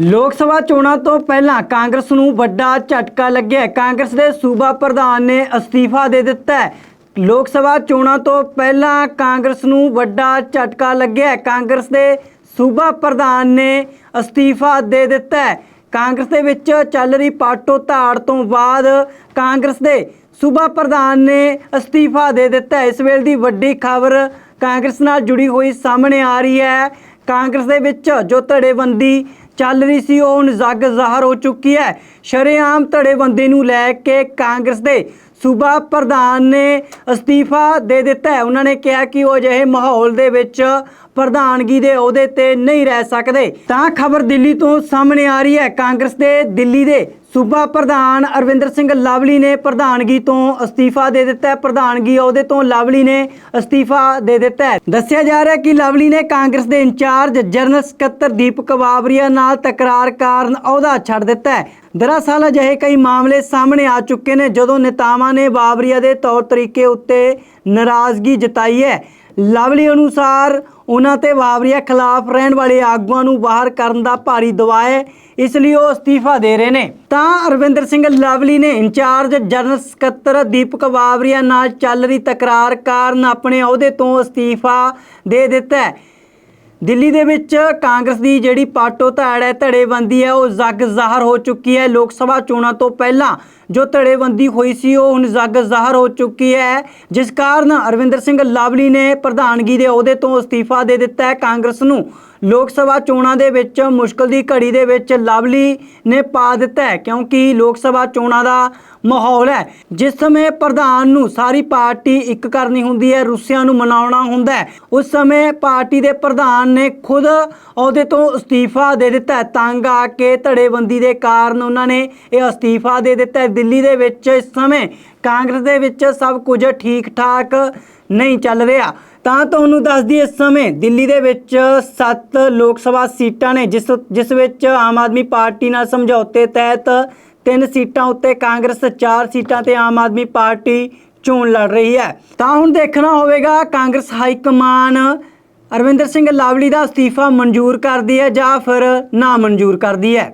ਲੋਕ ਸਭਾ ਚੋਣਾਂ ਤੋਂ ਪਹਿਲਾਂ ਕਾਂਗਰਸ ਨੂੰ ਵੱਡਾ ਝਟਕਾ ਲੱਗਿਆ ਕਾਂਗਰਸ ਦੇ ਸੂਬਾ ਪ੍ਰਧਾਨ ਨੇ ਅਸਤੀਫਾ ਦੇ ਦਿੱਤਾ ਹੈ। ਲੋਕ ਸਭਾ ਚੋਣਾਂ ਤੋਂ ਪਹਿਲਾਂ ਕਾਂਗਰਸ ਨੂੰ ਵੱਡਾ ਝਟਕਾ ਲੱਗਿਆ ਕਾਂਗਰਸ ਦੇ ਸੂਬਾ ਪ੍ਰਧਾਨ ਨੇ ਅਸਤੀਫਾ ਦੇ ਦਿੱਤਾ ਹੈ। ਕਾਂਗਰਸ ਦੇ ਵਿੱਚ ਚੱਲ ਰਹੀ ਪਾਟੋ ਧਾੜ ਤੋਂ ਬਾਅਦ ਕਾਂਗਰਸ ਦੇ ਸੂਬਾ ਪ੍ਰਧਾਨ ਨੇ ਅਸਤੀਫਾ ਦੇ ਦਿੱਤਾ ਇਸ ਵੇਲੇ ਦੀ ਵੱਡੀ ਖਬਰ ਕਾਂਗਰਸ ਨਾਲ ਜੁੜੀ ਹੋਈ ਸਾਹਮਣੇ ਆ ਰਹੀ ਹੈ। ਕਾਂਗਰਸ ਦੇ ਵਿੱਚ ਜੋ ਧੜੇਬੰਦੀ ਚੱਲ ਰਹੀ ਸੀ, ਉਹ ਹੁਣ ਜੱਗ ਜ਼ਾਹਰ ਹੋ ਚੁੱਕੀ ਹੈ। ਸ਼ਰੇਆਮ ਧੜੇਬੰਦੀ ਨੂੰ ਲੈ ਕੇ ਕਾਂਗਰਸ ਦੇ ਸੂਬਾ ਪ੍ਰਧਾਨ ਨੇ ਅਸਤੀਫਾ ਦੇ ਦਿੱਤਾ ਹੈ। ਉਹਨਾਂ ਨੇ ਕਿਹਾ ਕਿ ਉਹ ਅਜਿਹੇ ਮਾਹੌਲ ਦੇ ਵਿੱਚ ਪ੍ਰਧਾਨਗੀ ਦੇ ਅਹੁਦੇ ਤੇ ਨਹੀਂ ਰਹਿ ਸਕਦੇ। ਤਾਂ ਖਬਰ ਦਿੱਲੀ ਤੋਂ ਸਾਹਮਣੇ ਆ ਰਹੀ ਹੈ। ਕਾਂਗਰਸ ਦੇ ਦਿੱਲੀ ਦੇ ਸੂਬਾ ਪ੍ਰਧਾਨ ਅਰਵਿੰਦਰ ਸਿੰਘ ਲਵਲੀ ਨੇ ਪ੍ਰਧਾਨਗੀ ਤੋਂ ਅਸਤੀਫਾ ਦੇ ਦਿੱਤਾ ਹੈ। ਪ੍ਰਧਾਨਗੀ ਅਹੁਦੇ ਤੋਂ ਲਵਲੀ ਨੇ ਅਸਤੀਫਾ ਦੇ ਦਿੱਤਾ ਹੈ। ਦੱਸਿਆ ਜਾ ਰਿਹਾ ਕਿ ਲਾਵਲੀ ਨੇ ਕਾਂਗਰਸ ਦੇ ਇੰਚਾਰਜ ਜਨਰਲ ਸਕੱਤਰ ਦੀਪਕ ਬਾਬਰੀਆ ਨਾਲ ਤਕਰਾਰ ਕਾਰਨ ਅਹੁਦਾ ਛੱਡ ਦਿੱਤਾ ਹੈ। ਦਰਅਸਲ ਅਜਿਹੇ ਕਈ ਮਾਮਲੇ ਸਾਹਮਣੇ ਆ ਚੁੱਕੇ ਨੇ, ਜਦੋਂ ਨੇਤਾਵਾਂ ਨੇ ਬਾਬਰੀਆ ਦੇ ਤੌਰ ਤਰੀਕੇ ਉੱਤੇ ਨਾਰਾਜ਼ਗੀ ਜਤਾਈ ਹੈ। ਲਵਲੀ ਅਨੁਸਾਰ ਉਹਨਾਂ ਤੇ ਵਾਵਰੀਆ ਖਿਲਾਫ ਰਹਿਣ ਵਾਲੇ ਆਗੂਆਂ ਨੂੰ ਬਾਹਰ ਕਰਨ ਦਾ ਭਾਰੀ ਦਬਾਅ ਹੈ, ਇਸ ਲਈ ਉਹ ਅਸਤੀਫਾ ਦੇ ਰਹੇ ਨੇ। ਤਾਂ ਅਰਵਿੰਦਰ ਸਿੰਘ ਲਵਲੀ ਨੇ ਇੰਚਾਰਜ ਜਨਰਲ ਸਕੱਤਰ ਦੀਪਕ ਵਾਵਰੀਆ ਨਾਲ ਚੱਲ ਰਹੀ ਤਕਰਾਰ ਕਾਰਨ ਆਪਣੇ ਅਹੁਦੇ ਤੋਂ ਅਸਤੀਫਾ ਦੇ ਦਿੱਤਾ ਹੈ। ਦਿੱਲੀ ਦੇ ਵਿੱਚ ਕਾਂਗਰਸ ਦੀ ਜਿਹੜੀ ਪਾਟੋ ਧਾੜ ਹੈ, ਧੜੇਬੰਦੀ ਹੈ, ਉਹ ਜੱਗ ਜ਼ਾਹਰ ਹੋ ਚੁੱਕੀ ਹੈ। ਲੋਕ ਸਭਾ ਚੋਣਾਂ ਤੋਂ ਪਹਿਲਾਂ ਜੋ ਧੜੇਬੰਦੀ ਹੋਈ ਸੀ, ਉਹ ਹੁਣ ਜੱਗ ਜ਼ਾਹਰ ਹੋ ਚੁੱਕੀ ਹੈ। ਜਿਸ ਕਾਰਨ ਅਰਵਿੰਦਰ ਸਿੰਘ ਲਾਵਲੀ ਨੇ ਪ੍ਰਧਾਨਗੀ ਦੇ ਅਹੁਦੇ ਤੋਂ ਅਸਤੀਫਾ ਦੇ ਦਿੱਤਾ ਹੈ ਕਾਂਗਰਸ ਨੂੰ। ਲੋਕ ਸਭਾ ਚੋਣਾਂ ਦੇ ਵਿੱਚ ਮੁਸ਼ਕਲ ਦੀ ਘੜੀ ਦੇ ਵਿੱਚ ਲਵਲੀ ਨੇ ਪਾ ਦਿੱਤਾ ਹੈ, ਕਿਉਂਕਿ ਲੋਕ ਸਭਾ ਚੋਣਾਂ ਦਾ ਮਾਹੌਲ ਹੈ। ਜਿਸ ਸਮੇਂ ਪ੍ਰਧਾਨ ਨੂੰ ਸਾਰੀ ਪਾਰਟੀ ਇੱਕ ਕਰਨੀ ਹੁੰਦੀ ਹੈ, ਰੁੱਸਿਆਂ ਨੂੰ ਮਨਾਉਣਾ ਹੁੰਦਾ ਹੈ, ਉਸ ਸਮੇਂ ਪਾਰਟੀ ਦੇ ਪ੍ਰਧਾਨ ਨੇ ਖੁਦ ਅਹੁਦੇ ਤੋਂ ਅਸਤੀਫਾ ਦੇ ਦਿੱਤਾ ਤੰਗ ਆ ਕੇ ਧੜੇਬੰਦੀ ਦੇ ਕਾਰਨ ਉਹਨਾਂ ਨੇ ਇਹ ਅਸਤੀਫਾ ਦੇ ਦਿੱਤਾ ਦਿੱਲੀ ਦੇ ਵਿੱਚ ਇਸ ਸਮੇਂ ਕਾਂਗਰਸ ਦੇ ਵਿੱਚ ਸਭ ਕੁਝ ਠੀਕ ਠਾਕ ਨਹੀਂ ਚੱਲ ਰਿਹਾ। ਤਾਂ ਤੁਹਾਨੂੰ ਦੱਸਦੀ ਇਸ ਸਮੇਂ ਦਿੱਲੀ ਦੇ ਵਿੱਚ 7 ਲੋਕ ਸਭਾ ਸੀਟਾਂ ਨੇ, ਜਿਸ ਜਿਸ ਵਿੱਚ ਆਮ ਆਦਮੀ ਪਾਰਟੀ ਨਾਲ ਸਮਝੌਤੇ ਤਹਿਤ ਤਿੰਨ ਸੀਟਾਂ ਉੱਤੇ ਕਾਂਗਰਸ, ਚਾਰ ਸੀਟਾਂ ਤੇ ਆਮ ਆਦਮੀ ਪਾਰਟੀ ਚੋਣ ਲੜ ਰਹੀ ਹੈ। ਤਾਂ ਹੁਣ ਦੇਖਣਾ ਹੋਵੇਗਾ, ਕਾਂਗਰਸ ਹਾਈ ਕਮਾਨ ਅਰਵਿੰਦਰ ਸਿੰਘ ਲਾਵਲੀ ਦਾ ਅਸਤੀਫਾ ਮਨਜ਼ੂਰ ਕਰਦੀ ਹੈ ਜਾਂ ਫਿਰ ਨਾ ਮਨਜ਼ੂਰ ਕਰਦੀ ਹੈ।